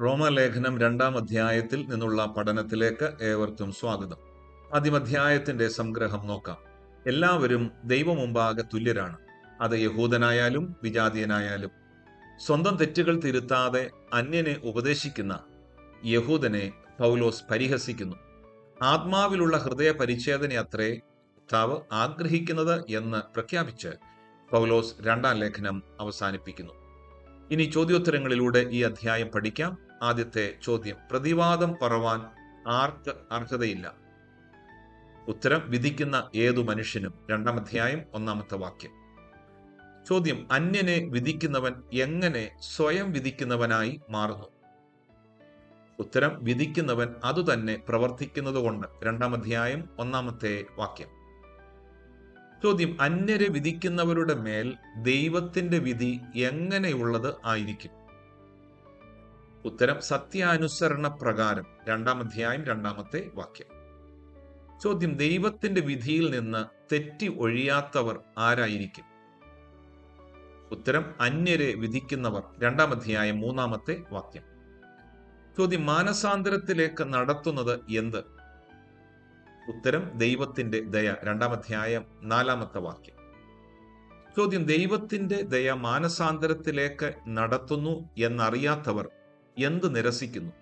റോമലേഖനം രണ്ടാം അധ്യായത്തിൽ നിന്നുള്ള പഠനത്തിലേക്ക് ഏവർക്കും സ്വാഗതം. ആദ്യം അധ്യായത്തിന്റെ സംഗ്രഹം നോക്കാം. എല്ലാവരും ദൈവമുമ്പാകെ തുല്യരാണ്. അത് യഹൂദനായാലും വിജാതീയനായാലും സ്വന്തം തെറ്റുകൾ തിരുത്താതെ അന്യനെ ഉപദേശിക്കുന്ന യഹൂദനെ പൗലോസ് പരിഹസിക്കുന്നു. ആത്മാവിലുള്ള ഹൃദയ പരിച്ഛേദന അത്രേ കർത്താവ് ആഗ്രഹിക്കുന്നത് എന്ന് പ്രഖ്യാപിച്ച് പൗലോസ് രണ്ടാം ലേഖനം അവസാനിപ്പിക്കുന്നു. ഇനി ചോദ്യോത്തരങ്ങളിലൂടെ ഈ അധ്യായം പഠിക്കാം. ആദ്യത്തെ ചോദ്യം. പ്രതിവാദം പറവാൻ ആർക്ക് അർഹതയില്ല? ഉത്തരം വിധിക്കുന്ന ഏതു മനുഷ്യനും. രണ്ടാം അധ്യായം ഒന്നാമത്തെ വാക്യം. ചോദ്യം അന്യനെ വിധിക്കുന്നവൻ എങ്ങനെ സ്വയം വിധിക്കുന്നവനായി മാറുന്നു? ഉത്തരം വിധിക്കുന്നവൻ അതുതന്നെ പ്രവർത്തിക്കുന്നത് കൊണ്ട് രണ്ടാം അധ്യായം ഒന്നാമത്തെ വാക്യം. ചോദ്യം അന്യരെ വിധിക്കുന്നവരുടെ മേൽ ദൈവത്തിന്റെ വിധി എങ്ങനെയുള്ളത് ആയിരിക്കും? ഉത്തരം സത്യാനുസരണ പ്രകാരം രണ്ടാം അധ്യായം രണ്ടാമത്തെ വാക്യം. ചോദ്യം ദൈവത്തിന്റെ വിധിയിൽ നിന്ന് തെറ്റി ഒഴിയാത്തവർ ആരായിരിക്കും? ഉത്തരം അന്യരെ വിധിക്കുന്നവർ. രണ്ടാം അധ്യായം മൂന്നാമത്തെ വാക്യം. ചോദ്യം മാനസാന്തരത്തിലേക്ക് നടത്തുന്നത് എന്ത്? ഉത്തരം ദൈവത്തിന്റെ ദയ. രണ്ടാം അധ്യായം നാലാമത്തെ വാക്യം. ചോദ്യം ദൈവത്തിന്റെ ദയ മാനസാന്തരത്തിലേക്ക് നടത്തുന്നു എന്നറിയാത്തവർ എന്ത് നിരസിക്കുന്നു?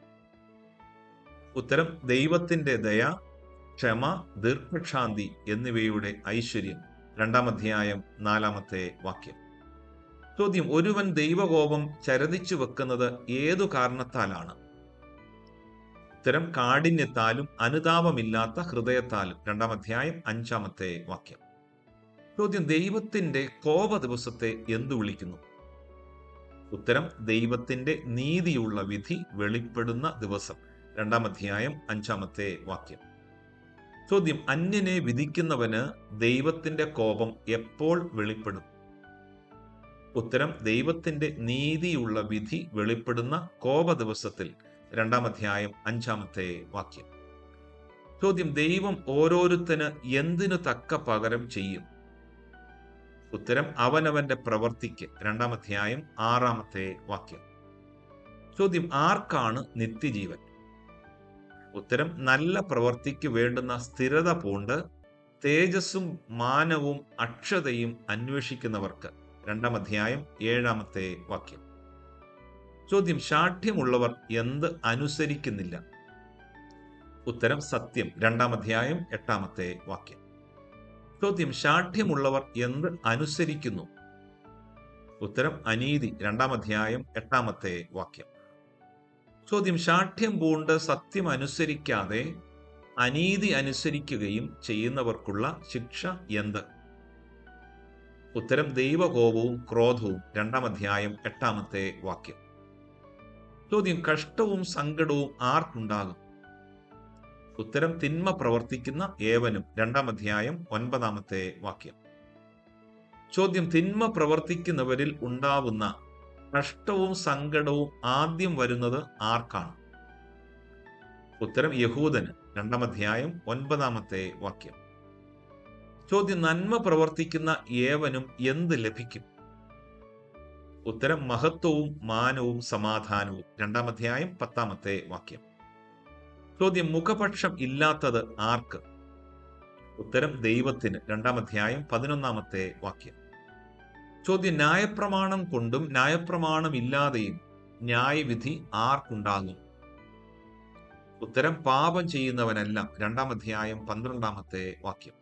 ഉത്തരം ദൈവത്തിന്റെ ദയ ക്ഷമ ദീർഘക്ഷാന്തി എന്നിവയുടെ ഐശ്വര്യം. രണ്ടാം അധ്യായം നാലാമത്തെ വാക്യം. ചോദ്യം ഒരുവൻ ദൈവകോപം ചരതിച്ചു വെക്കുന്നത് ഏതു കാരണത്താലാണ്? ഉത്തരം കാഠിന്യത്താലും അനുതാപമില്ലാത്ത ഹൃദയത്താലും. രണ്ടാം അധ്യായം അഞ്ചാമത്തെ വാക്യം. ചോദ്യം ദൈവത്തിന്റെ കോപ ദിവസത്തെ എന്തു വിളിക്കുന്നു? ഉത്തരം ദൈവത്തിന്റെ നീതിയുള്ള വിധി വെളിപ്പെടുന്ന ദിവസം. രണ്ടാം അധ്യായം അഞ്ചാമത്തെ വാക്യം. ചോദ്യം അന്യനെ വിധിക്കുന്നവന് ദൈവത്തിന്റെ കോപം എപ്പോൾ വെളിപ്പെടും? ഉത്തരം ദൈവത്തിന്റെ നീതിയുള്ള വിധി വെളിപ്പെടുന്ന കോപ ദിവസത്തിൽ. രണ്ടാം അധ്യായം അഞ്ചാമത്തെ വാക്യം. ചോദ്യം ദൈവം ഓരോരുത്തന് എന്തിനു തക്ക പകരം ചെയ്യും? ഉത്തരം അവനവന്റെ പ്രവർത്തിക്ക്. രണ്ടാം അധ്യായം ആറാമത്തെ വാക്യം. ചോദ്യം ആർക്കാണ് നിത്യജീവൻ? ഉത്തരം നല്ല പ്രവർത്തിക്ക് വേണ്ടുന്ന സ്ഥിരത പൂണ്ട് തേജസ്സും മാനവും അക്ഷതയും അന്വേഷിക്കുന്നവർക്ക്. രണ്ടാം അധ്യായം ഏഴാമത്തെ വാക്യം. ചോദ്യം ശാഠ്യമുള്ളവർ എന്ത് അനുസരിക്കുന്നില്ല? ഉത്തരം സത്യം. രണ്ടാം അധ്യായം എട്ടാമത്തെ വാക്യം. ചോദ്യം ശാഠ്യമുള്ളവർ എന്ത് അനുസരിക്കുന്നു? ഉത്തരം അനീതി രണ്ടാം അധ്യായം എട്ടാമത്തെ വാക്യം. ചോദ്യം ശാഠ്യം പൂണ്ട് സത്യം അനുസരിക്കാതെ അനീതി അനുസരിക്കുകയും ചെയ്യുന്നവർക്കുള്ള ശിക്ഷ എന്ത്? ഉത്തരം ദൈവകോപവും ക്രോധവും രണ്ടാം അധ്യായം എട്ടാമത്തെ വാക്യം. ചോദ്യം കഷ്ടവും സങ്കടവും ആർക്കുണ്ടാകും? ഉത്തരം തിന്മ പ്രവർത്തിക്കുന്ന ഏവനും രണ്ടാം അധ്യായം ഒൻപതാമത്തെ വാക്യം. ചോദ്യം തിന്മ പ്രവർത്തിക്കുന്നവരിൽ ഉണ്ടാവുന്ന കഷ്ടവും സങ്കടവും ആദ്യം വരുന്നത് ആർക്കാണ്? ഉത്തരം യഹൂദന് രണ്ടാം അധ്യായം ഒൻപതാമത്തെ വാക്യം. ചോദ്യം നന്മ പ്രവർത്തിക്കുന്ന ഏവനും എന്ത് ലഭിക്കും? ഉത്തരം മഹത്വവും മാനവും സമാധാനവും. രണ്ടാം അധ്യായം പത്താമത്തെ വാക്യം. ചോദ്യം മുഖപക്ഷം ഇല്ലാത്തത് ആർക്ക്? ഉത്തരം ദൈവത്തിന് രണ്ടാം അധ്യായം പതിനൊന്നാമത്തെ വാക്യം. ചോദ്യം ന്യായപ്രമാണം കൊണ്ടും ന്യായപ്രമാണം ഇല്ലാതെയും ന്യായവിധി ആർക്കുണ്ടാകും? ഉത്തരം പാപം ചെയ്യുന്നവനല്ല രണ്ടാം അധ്യായം പന്ത്രണ്ടാമത്തെ വാക്യം.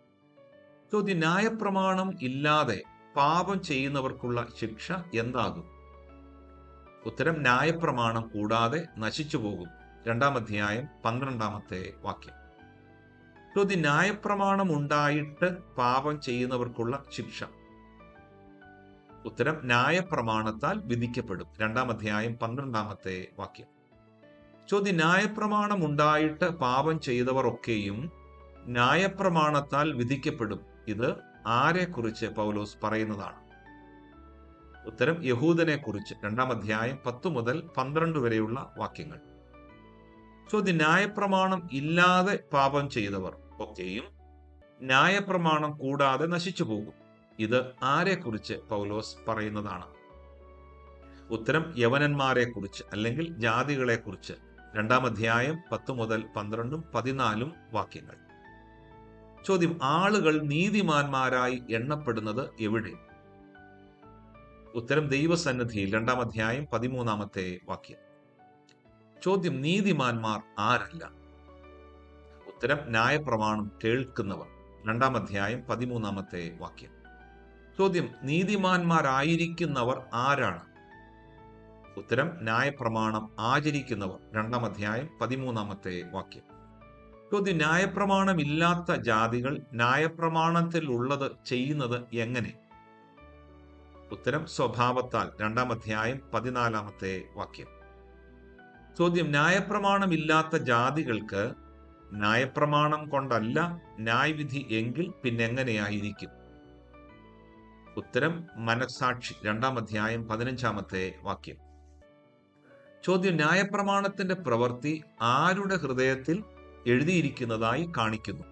ചോദ്യം ന്യായപ്രമാണം ഇല്ലാതെ പാപം ചെയ്യുന്നവർക്കുള്ള ശിക്ഷ എന്താകും? ഉത്തരം ന്യായപ്രമാണം കൂടാതെ നശിച്ചു പോകും രണ്ടാം അധ്യായം പന്ത്രണ്ടാമത്തെ വാക്യം. ചോദ്യം ന്യായപ്രമാണം ഉണ്ടായിട്ട് പാപം ചെയ്യുന്നവർക്കുള്ള ശിക്ഷ. ഉത്തരം ന്യായപ്രമാണത്താൽ വിധിക്കപ്പെടും. രണ്ടാം അധ്യായം പന്ത്രണ്ടാമത്തെ വാക്യം. ചോദ്യം ന്യായപ്രമാണം ഉണ്ടായിട്ട് പാപം ചെയ്തവർ ഒക്കെയും ന്യായപ്രമാണത്താൽ വിധിക്കപ്പെടും. ഇത് ആരെക്കുറിച്ച് പൗലോസ് പറയുന്നതാണ്? ഉത്തരം യഹൂദനെ കുറിച്ച് രണ്ടാം അധ്യായം പത്തു മുതൽ പന്ത്രണ്ട് വരെയുള്ള വാക്യങ്ങൾ. ചോദ്യം ന്യായപ്രമാണം ഇല്ലാതെ പാപം ചെയ്തവർ ഒക്കെയും ന്യായപ്രമാണം കൂടാതെ നശിച്ചു പോകും. ഇത് ആരെക്കുറിച്ച് പൗലോസ് പറയുന്നതാണ്? ഉത്തരം യവനന്മാരെ കുറിച്ച് അല്ലെങ്കിൽ ജാതികളെ കുറിച്ച് രണ്ടാം അധ്യായം പത്ത് മുതൽ പന്ത്രണ്ടും പതിനാലും വാക്യങ്ങൾ. ചോദ്യം ആളുകൾ നീതിമാന്മാരായി എണ്ണപ്പെടുന്നത് എവിടെ? ഉത്തരം ദൈവസന്നിധിയിൽ രണ്ടാം അധ്യായം പതിമൂന്നാമത്തെ വാക്യം. ചോദ്യം നീതിമാന്മാർ ആരല്ല? ഉത്തരം ന്യായപ്രമാണം കേൾക്കുന്നവർ. രണ്ടാം അധ്യായം പതിമൂന്നാമത്തെ വാക്യം. ചോദ്യം നീതിമാന്മാരായിരിക്കുന്നവർ ആരാണ്? ഉത്തരം ന്യായപ്രമാണം ആചരിക്കുന്നവർ. രണ്ടാം അധ്യായം പതിമൂന്നാമത്തെ വാക്യം. ചോദ്യം ന്യായപ്രമാണം ഇല്ലാത്ത ജാതികൾ ന്യായപ്രമാണത്തിൽ ഉള്ളത് ചെയ്യുന്നത് എങ്ങനെ? ഉത്തരം സ്വഭാവത്താൽ. രണ്ടാം അധ്യായം പതിനാലാമത്തെ വാക്യം. ചോദ്യം ന്യായപ്രമാണം ഇല്ലാത്ത ജാതികൾക്ക് ന്യായപ്രമാണം കൊണ്ടല്ല ന്യായവിധി എങ്കിൽ പിന്നെ എങ്ങനെയായിരിക്കും? ഉത്തരം മനസാക്ഷി രണ്ടാം അധ്യായം പതിനഞ്ചാമത്തെ വാക്യം. ചോദ്യം ന്യായപ്രമാണത്തിന്റെ പ്രവൃത്തി ആരുടെ ഹൃദയത്തിൽ എഴുതിയിരിക്കുന്നതായി കാണിക്കുന്നു?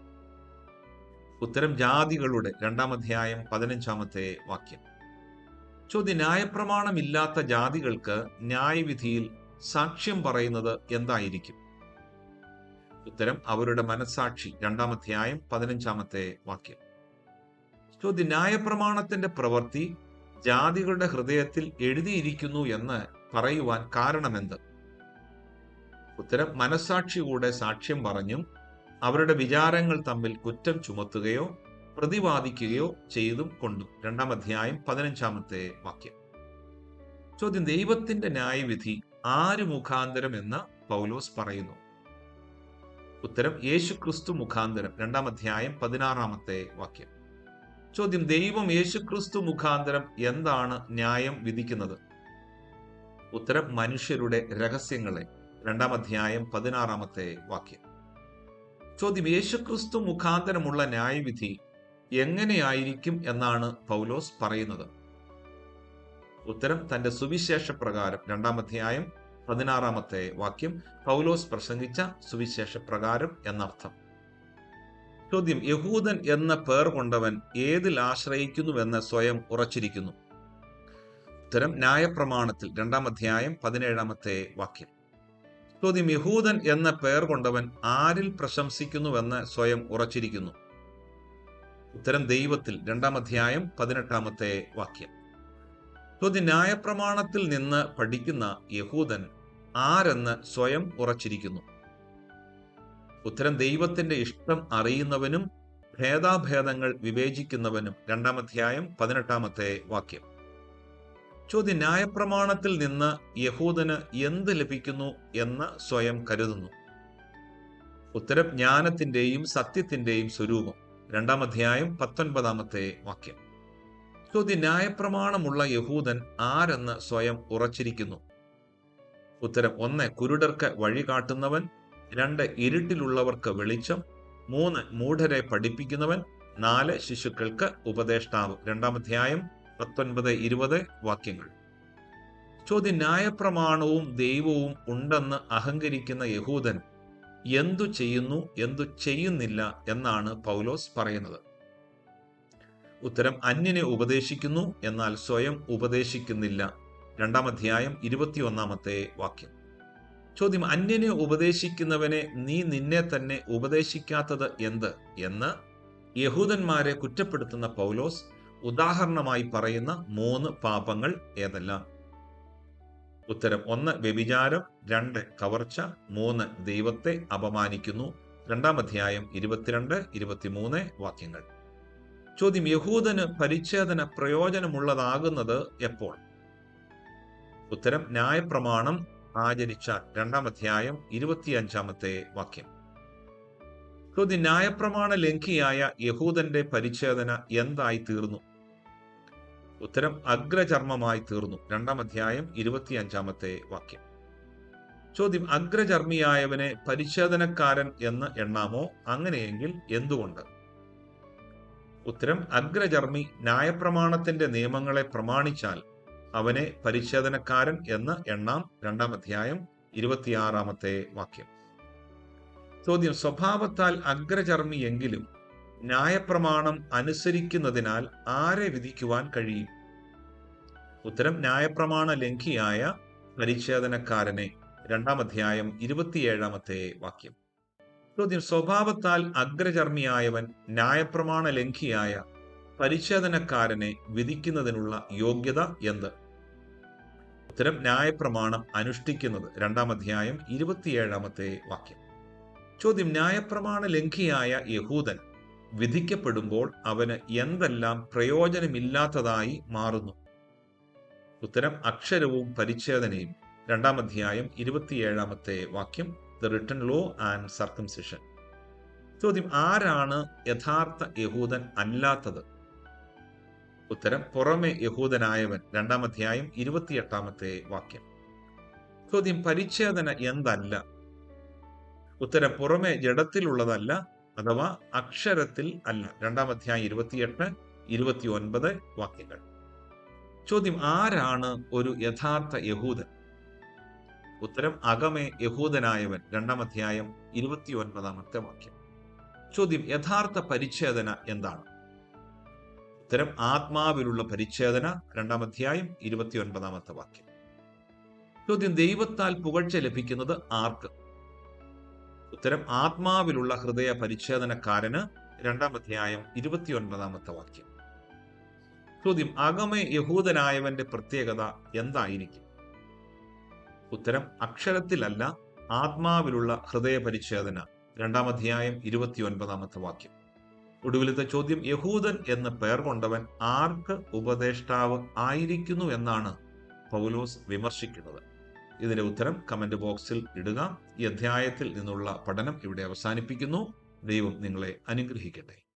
ഉത്തരം ജാതികളുടെ രണ്ടാം അധ്യായം പതിനഞ്ചാമത്തെ വാക്യം. ചോദ്യം ന്യായപ്രമാണമില്ലാത്ത ജാതികൾക്ക് ന്യായവിധിയിൽ സാക്ഷ്യം പറയുന്നത് എന്തായിരിക്കും? ഉത്തരം അവരുടെ മനസാക്ഷി രണ്ടാമധ്യായം പതിനഞ്ചാമത്തെ വാക്യം. ചോദ്യം ന്യായപ്രമാണത്തിന്റെ പ്രവൃത്തി ജാതികളുടെ ഹൃദയത്തിൽ എഴുതിയിരിക്കുന്നു എന്ന് പറയുവാൻ കാരണമെന്ത്? ഉത്തരം മനസാക്ഷിയുടെ സാക്ഷ്യം പറഞ്ഞും അവരുടെ വിചാരങ്ങൾ തമ്മിൽ കുറ്റം ചുമത്തുകയോ പ്രതിപാദിക്കുകയോ ചെയ്തും കൊണ്ടും. രണ്ടാം അധ്യായം പതിനഞ്ചാമത്തെ വാക്യം. ചോദ്യം ദൈവത്തിന്റെ ന്യായവിധി ആര് മുഖാന്തരം എന്ന് പൗലോസ് പറയുന്നു. ഉത്തരം യേശു ക്രിസ്തു മുഖാന്തരം. രണ്ടാം അധ്യായം പതിനാറാമത്തെ വാക്യം. ചോദ്യം ദൈവം യേശു ക്രിസ്തു മുഖാന്തരം എന്താണ് ന്യായം വിധിക്കുന്നത്? ഉത്തരം മനുഷ്യരുടെ രഹസ്യങ്ങളെ. രണ്ടാം അധ്യായം പതിനാറാമത്തെ വാക്യം. ചോദ്യം യേശുക്രിസ്തു മുഖാന്തരമുള്ള ന്യായവിധി എങ്ങനെയായിരിക്കും എന്നാണ് പൗലോസ് പറയുന്നത്. ഉത്തരം തന്റെ സുവിശേഷ പ്രകാരം രണ്ടാമധ്യായം പതിനാറാമത്തെ വാക്യം പൗലോസ് പ്രസംഗിച്ച സുവിശേഷ പ്രകാരം എന്നർത്ഥം. ചോദ്യം യഹൂദൻ എന്ന പേർ കൊണ്ടവൻ ഏതിൽ ആശ്രയിക്കുന്നുവെന്ന് സ്വയം ഉറച്ചിരിക്കുന്നു? ഉത്തരം ന്യായപ്രമാണത്തിൽ രണ്ടാം അധ്യായം പതിനേഴാമത്തെ വാക്യം. ചോദ്യം യഹൂദൻ എന്ന പേർ കൊണ്ടവൻ ആരിൽ പ്രശംസിക്കുന്നുവെന്ന് സ്വയം ഉറച്ചിരിക്കുന്നു? ഉത്തരം ദൈവത്തിൽ രണ്ടാം അധ്യായം പതിനെട്ടാമത്തെ വാക്യം. ചോദ്യം ന്യായപ്രമാണത്തിൽ നിന്ന് പഠിക്കുന്ന യഹൂദൻ ആരെന്ന് സ്വയം ഉറച്ചിരിക്കുന്നു. ഉത്തരം ദൈവത്തിന്റെ ഇഷ്ടം അറിയുന്നവനും ഭേദാഭേദങ്ങൾ വിവേചിക്കുന്നവനും രണ്ടാം അധ്യായം പതിനെട്ടാമത്തെ വാക്യം. ചോദ്യം ന്യായപ്രമാണത്തിൽ നിന്ന് യഹൂദന് എന്ത് ലഭിക്കുന്നു എന്ന് സ്വയം കരുതുന്നു. ഉത്തരം ജ്ഞാനത്തിന്റെയും സത്യത്തിന്റെയും സ്വരൂപം. രണ്ടാം അധ്യായം പത്തൊൻപതാമത്തെ വാക്യം. ചോദ്യം ന്യായപ്രമാണമുള്ള യഹൂദൻ ആരെന്ന് സ്വയം ഉറച്ചിരിക്കുന്നു. ഉത്തരം ഒന്ന് കുരുടർക്ക് വഴി കാട്ടുന്നവൻ രണ്ട് ഇരുട്ടിലുള്ളവർക്ക് വെളിച്ചം മൂന്ന് മൂഢരെ പഠിപ്പിക്കുന്നവൻ നാല് ശിശുക്കൾക്ക് ഉപദേഷ്ടാവ്. രണ്ടാം അധ്യായം പത്തൊൻപത് ഇരുപത് വാക്യങ്ങൾ. ചോദ്യം ന്യായപ്രമാണവും ദൈവവും ഉണ്ടെന്ന് അഹങ്കരിക്കുന്ന യഹൂദൻ എന്തു ചെയ്യുന്നു എന്തു ചെയ്യുന്നില്ല എന്നാണ് പൗലോസ് പറയുന്നത്. ഉത്തരം അന്യനെ ഉപദേശിക്കുന്നു എന്നാൽ സ്വയം ഉപദേശിക്കുന്നില്ല. രണ്ടാം അധ്യായം ഇരുപത്തിയൊന്നാമത്തെ വാക്യം. ചോദ്യം അന്യനെ ഉപദേശിക്കുന്നവനെ നീ നിന്നെ തന്നെ ഉപദേശിക്കാത്തത് എന്ത്? എന്ന് യഹൂദന്മാരെ കുറ്റപ്പെടുത്തുന്ന പൗലോസ് ഉദാഹരണമായി പറയുന്ന മൂന്ന് പാപങ്ങൾ ഏതെല്ലാം? ഉത്തരം ഒന്ന് വ്യഭിചാരം രണ്ട് കവർച്ച മൂന്ന് ദൈവത്തെ അപമാനിക്കുന്നു. രണ്ടാം അധ്യായം ഇരുപത്തിരണ്ട് ഇരുപത്തിമൂന്ന് വാക്യങ്ങൾ. ചോദ്യം യഹൂദന് പരിച്ഛേദന പ്രയോജനമുള്ളതാകുന്നത് എപ്പോൾ? ഉത്തരം ന്യായപ്രമാണം ആചരിച്ച രണ്ടാം അധ്യായം ഇരുപത്തിയഞ്ചാമത്തെ വാക്യം. ചോദ്യം ന്യായപ്രമാണ ലംഘിയായ യഹൂദന്റെ പരിച്ഛേദന എന്തായി തീർന്നു? ഉത്തരം അഗ്രചർമ്മമായി തീർന്നു. രണ്ടാം അധ്യായം ഇരുപത്തിയഞ്ചാമത്തെ വാക്യം. ചോദ്യം അഗ്രചർമ്മിയായവനെ പരിച്ഛേദനക്കാരൻ എന്ന് എണ്ണാമോ? അങ്ങനെയെങ്കിൽ എന്തുകൊണ്ട്? ഉത്തരം അഗ്രചർമ്മി ന്യായപ്രമാണത്തിന്റെ നിയമങ്ങളെ പ്രമാണിച്ചാൽ അവനെ പരിച്ഛേദനക്കാരൻ എന്ന് എണ്ണാം രണ്ടാം അധ്യായം ഇരുപത്തിയാറാമത്തെ വാക്യം. ചോദ്യം സ്വഭാവത്താൽ അഗ്രചർമ്മി എങ്കിലും ന്യായപ്രമാണം അനുസരിക്കുന്നതിനാൽ ആരെ വിധിക്കുവാൻ കഴിയും? ഉത്തരം ന്യായപ്രമാണ ലംഘിയായ പരിച്ഛേദനക്കാരനെ. രണ്ടാം അധ്യായം ഇരുപത്തിയേഴാമത്തെ വാക്യം. ചോദ്യം സ്വഭാവത്താൽ അഗ്രചർമ്മിയായവൻ ന്യായപ്രമാണ ലംഘിയായ പരിച്ഛേദനക്കാരനെ വിധിക്കുന്നതിനുള്ള യോഗ്യത എന്ത്? ഉത്തരം ന്യായപ്രമാണം അനുഷ്ഠിക്കുന്നത്. രണ്ടാം അധ്യായം ഇരുപത്തിയേഴാമത്തെ വാക്യം. ചോദ്യം ന്യായപ്രമാണ ലംഘിയായ യഹൂദൻ വിധിക്കപ്പെടുമ്പോൾ അവന് എന്തെല്ലാം പ്രയോജനമില്ലാത്തതായി മാറുന്നു? ഉത്തരം അക്ഷരവും പരിച്ഛേദനയും. രണ്ടാം അധ്യായം ഇരുപത്തിയേഴാമത്തെ വാക്യം. The written law and circumcision ചോദ്യം ആരാണ് യഥാർത്ഥ യഹൂദൻ അല്ലാത്തത്? ഉത്തരം പുറമെ യഹൂദനായവൻ. രണ്ടാം അധ്യായം ഇരുപത്തിയെട്ടാമത്തെ വാക്യം. ചോദ്യം പരിച്ഛേദന എന്തല്ല? ഉത്തരം പുറമെ ജഡത്തിലുള്ളതല്ല അഥവാ അക്ഷരത്തിൽ അല്ല. രണ്ടാം അധ്യായം ഇരുപത്തിയെട്ട് ഇരുപത്തി ഒൻപത് വാക്യങ്ങൾ. ചോദ്യം ആരാണ് ഒരു യഥാർത്ഥ യഹൂദൻ? ഉത്തരം അകമേ യഹൂദനായവൻ രണ്ടാം അധ്യായം ഇരുപത്തി ഒൻപതാമത്തെ വാക്യം. ചോദ്യം യഥാർത്ഥ പരിച്ഛേദന എന്താണ്? ഉത്തരം ആത്മാവിലുള്ള പരിച്ഛേദന രണ്ടാം അധ്യായം ഇരുപത്തി ഒൻപതാമത്തെ വാക്യം. ചോദ്യം ദൈവത്താൽ പുകഴ്ച ലഭിക്കുന്നത് ആർക്ക്? ഉത്തരം ആത്മാവിലുള്ള ഹൃദയ പരിച്ഛേദനക്കാരന് രണ്ടാം അധ്യായം ഇരുപത്തി ഒൻപതാമത്തെ വാക്യം. ചോദ്യം അകമേ യഹൂദനായവന്റെ പ്രത്യേകത എന്തായിരിക്കും? ഉത്തരം അക്ഷരത്തിലല്ല ആത്മാവിലുള്ള ഹൃദയ പരിച്ഛേദന രണ്ടാം അധ്യായം ഇരുപത്തി ഒൻപതാമത്തെ വാക്യം. ഒടുവിലത്തെ ചോദ്യം യഹൂദൻ എന്ന പേർ കൊണ്ടവൻ ആർക്ക് ഉപദേഷ്ടാവ് ആയിരിക്കുന്നു എന്നാണ് പൗലോസ് വിമർശിക്കുന്നത്. ഇതിന്റെ ഉത്തരം കമന്റ് ബോക്സിൽ ഇടുക. ഈ അധ്യായത്തിൽ നിന്നുള്ള പഠനം ഇവിടെ അവസാനിപ്പിക്കുന്നു. ദൈവം നിങ്ങളെ അനുഗ്രഹിക്കട്ടെ.